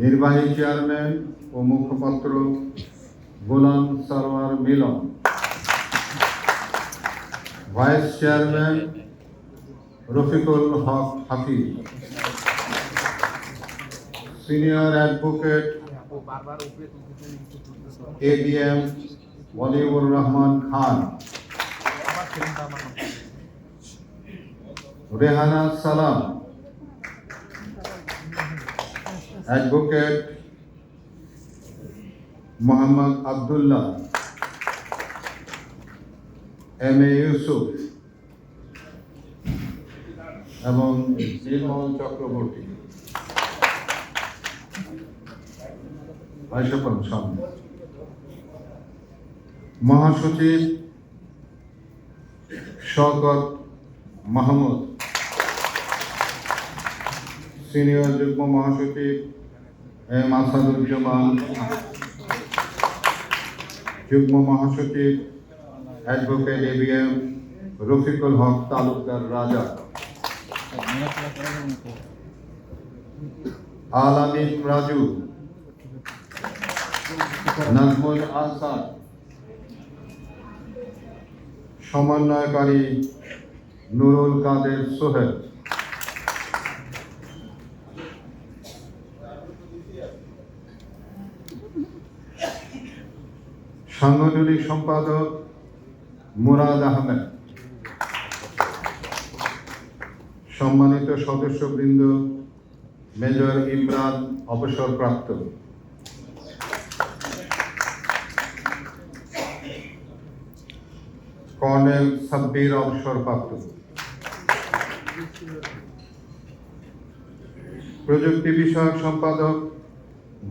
নির্বাহী চেয়ারম্যান ও মুখপাত্র Golam Sarwar Milon. Vice chairman Rafiqul Haque Hafiz. Senior advocate A B M Waliur Rahman Khan. Rehana Salam. Advocate Mohammad Abdullah M A Yusuf এবং নির্মল চক্রবর্তী। মহাসচিব Shawkat Mahmud. Senior যুগ্ম মহাসচিব M Asaduzzaman যুগ্ম মহাসচিব advocate A B M Rafiqul Haque Talukdar Raja. Alamin Raju, Nazmul Asad সমন্বয়কারী নুরুল কাদের সোহেল। সাংগঠনিক সম্পাদক মুরাদ আহমেদ। সম্মানিত সদস্যবৃন্দ, মেজর ইমরান অবসরপ্রাপ্ত। কর্নেল সাব্বির অবসরপ্রাপ্ত। প্রযুক্তি বিষয়ক সম্পাদক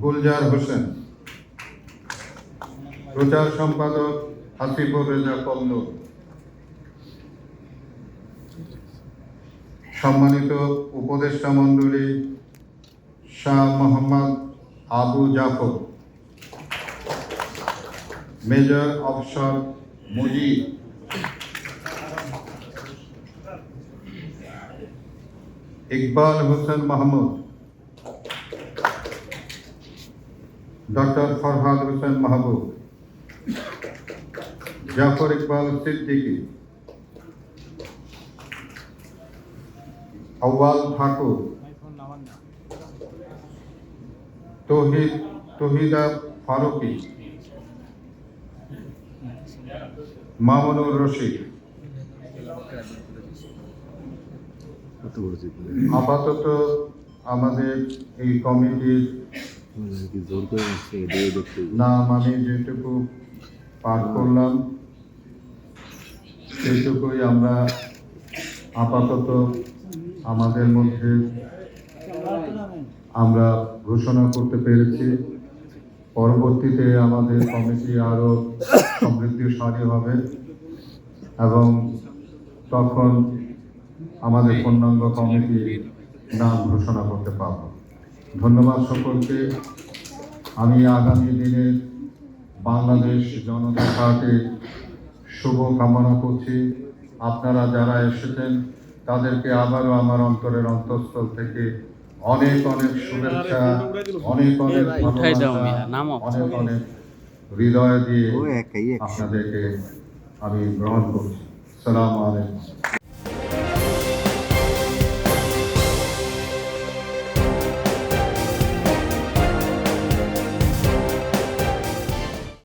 গুলজার হোসেন। প্রচার সম্পাদক হাসিবুর রেজা কল্লর সম্মানিত উপদেষ্টা মণ্ডলী, শাহ মোহাম্মদ আবু জাফর, মেজর অফসর মুজিব। ইকবাল হোসেন মাহমুদ, ডক্টর ফরহাদ হোসেন মাহবুব জাফর ইকবাল সিদ্দিকী। আউয়াল ঠাকুর। তহিদ তহিদা ফারুকি। মামুনুর রশিদ। আপাতত আমাদের এই কমিটির নাম আমি যেটুকু পাঠ করলাম সেটুকুই আমরা আপাতত আমাদের মধ্যে আমরা ঘোষণা করতে পেরেছি। পরবর্তীতে আমাদের কমিটি আরও সমৃদ্ধিশালী হবে এবং তখন আমাদের পূর্ণাঙ্গ কমিটির নাম ঘোষণা করতে পারব। ধন্যবাদ সকলকে। আমি আগামী দিনে বাংলাদেশ জনতা পার্টির শুভ কামনা করছি। আপনারা যারা এসেছেন তাদেরকে আবারও আমার অন্তরের অন্তঃস্থল থেকে অনেক অনেক শুভেচ্ছা অনেক অনেক। অনেক অনেক হৃদয় দিয়ে আপনাদেরকে আমি গ্রহণ করছি। সালাম আলাইকুম।